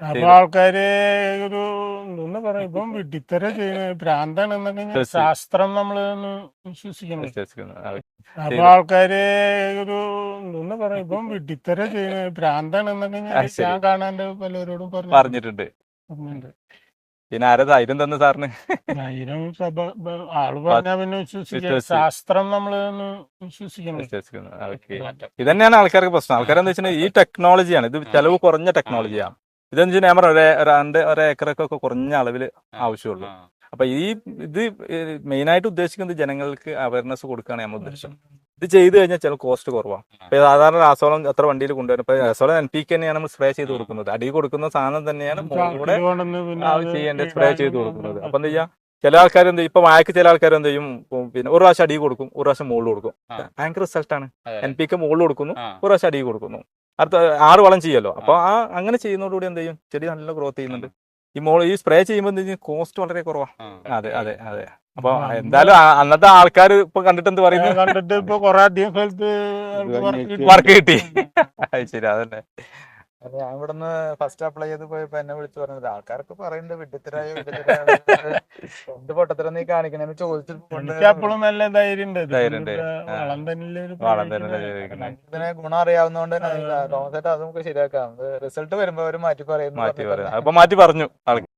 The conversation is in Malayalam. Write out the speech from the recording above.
അപ്പൊ ആൾക്കാര് ഒരു ഒന്ന് പറയാം ഇപ്പം വിഡിത്തര ചെയ്യുന്ന ഭ്രാന്താണ് എന്നൊക്കെ. ശാസ്ത്രം നമ്മൾ വിശ്വസിക്കണം. അപ്പൊ ആൾക്കാര് ഒരു ഒന്ന് പറയാം ഇപ്പം വിഡിത്തര ചെയ്യുന്ന ഭ്രാന്താണ് എന്നൊക്കെ ഞാൻ. കാണാണ്ട് പലരോടും പറഞ്ഞു പറഞ്ഞിട്ടുണ്ട്. പിന്നെ ആരാ ധൈര്യം തന്നു സാറിന്? ധൈര്യം സഭ ആൾ പറഞ്ഞാ പിന്നെ വിശ്വസിക്കാം വിശ്വസിച്ച്. ശാസ്ത്രം ഒന്ന് വിശ്വസിക്കണം. വിശ്വസിക്കുന്നു. ആൾക്കാർക്ക് പ്രശ്നം. ആൾക്കാരെന്താ വെച്ചാൽ ഈ ടെക്നോളജിയാണ്. ഇത് ചെലവ് കുറഞ്ഞ ടെക്നോളജിയാണ്. ഇതെന്ന് വെച്ചാൽ ഞാൻ ഒരേ ഒരു രണ്ട് ഒരേ ഏക്കറൊക്കെ കുറഞ്ഞ അളവിൽ ആവശ്യമുള്ളൂ. അപ്പൊ ഈ ഇത് മെയിൻ ആയിട്ട് ഉദ്ദേശിക്കുന്നത് ജനങ്ങൾക്ക് അവയർനെസ് കൊടുക്കുകയാണ് നമ്മൾ ഉദ്ദേശം. ഇത് ചെയ്തു കഴിഞ്ഞാൽ ചില കോസ്റ്റ് കുറവാണ്. ഇപ്പൊ സാധാരണ രാസവളം എത്ര വണ്ടിയിൽ കൊണ്ടുവരും? ഇപ്പൊ രാസവളം എൻ പി തന്നെയാണ് നമ്മൾ സ്പ്രേ ചെയ്ത് കൊടുക്കുന്നത്. അടി കൊടുക്കുന്ന സാധനം തന്നെയാണ് കൂടെ ചെയ്യേണ്ട സ്പ്രേ ചെയ്ത് കൊടുക്കുന്നത്. അപ്പൊ എന്താ ചെയ്യാ? ചില ആൾക്കാർ എന്ത് ഇപ്പൊ വായക്ക് ചില ആൾക്കാർ എന്ത് ചെയ്യും? പിന്നെ ഒരു പ്രാവശ്യം അടി കൊടുക്കും ഒരു പ്രാവശ്യം മുകളിൽ കൊടുക്കും. ഭയങ്കര റിസൾട്ടാണ്. എൻ പി കെ മുകളിൽ കൊടുക്കുന്നു ഒരു പ്രാവശ്യം അടി കൊടുക്കുന്നു. അടുത്ത ആറ് വളം ചെയ്യല്ലോ. അപ്പൊ ആ അങ്ങനെ ചെയ്യുന്നതോടുകൂടി എന്ത് ചെയ്യും? ചെടി നല്ല ഗ്രോത്ത് ചെയ്യുന്നുണ്ട്. ഈ മോൾ ഈ സ്പ്രേ ചെയ്യുമ്പോൾ എന്ത് ചെയ്യും? കോസ്റ്റ് വളരെ കുറവാ. അതെ അതെ അതെ. അപ്പൊ എന്തായാലും അന്നത്തെ ആൾക്കാർ ഇപ്പൊ കണ്ടിട്ട് എന്ത് പറയുന്നു? കണ്ടിട്ട് ഇപ്പൊ കൊറേ അധികം. വർക്ക് കിട്ടി. അത് ശരി അതന്നെ. അല്ല, ഞാൻ ഇവിടുന്ന് ഫസ്റ്റ് അപ്ലൈ ചെയ്ത് പോയപ്പോ എന്നെ വിളിച്ചു പറഞ്ഞത് ആൾക്കാരൊക്കെ പറയുന്നുണ്ട് വിഡ്ഢിത്തരായ എന്ത് പൊട്ടത്തരം നീ കാണിക്കണെന്ന് ചോദിച്ചിട്ട് അപ്പോഴും നല്ല ധൈര്യം ഉണ്ട്. ധൈര്യം ഉണ്ട്. ആ. വളം തന്നെ വളം തന്നെ പ്രയോഗിക്കുന്നത്. ഇതിനെ ഗുണം അറിയാവുന്നതുകൊണ്ട് തന്നെ തോമസ് ചേട്ടാ അത് നമുക്ക് ശരിയാക്കാം. റിസൾട്ട് വരുമ്പോ അവർ മാറ്റി പറയുന്നു മാറ്റി പറയാം അപ്പൊ മാറ്റി പറഞ്ഞു. ആൾക്ക്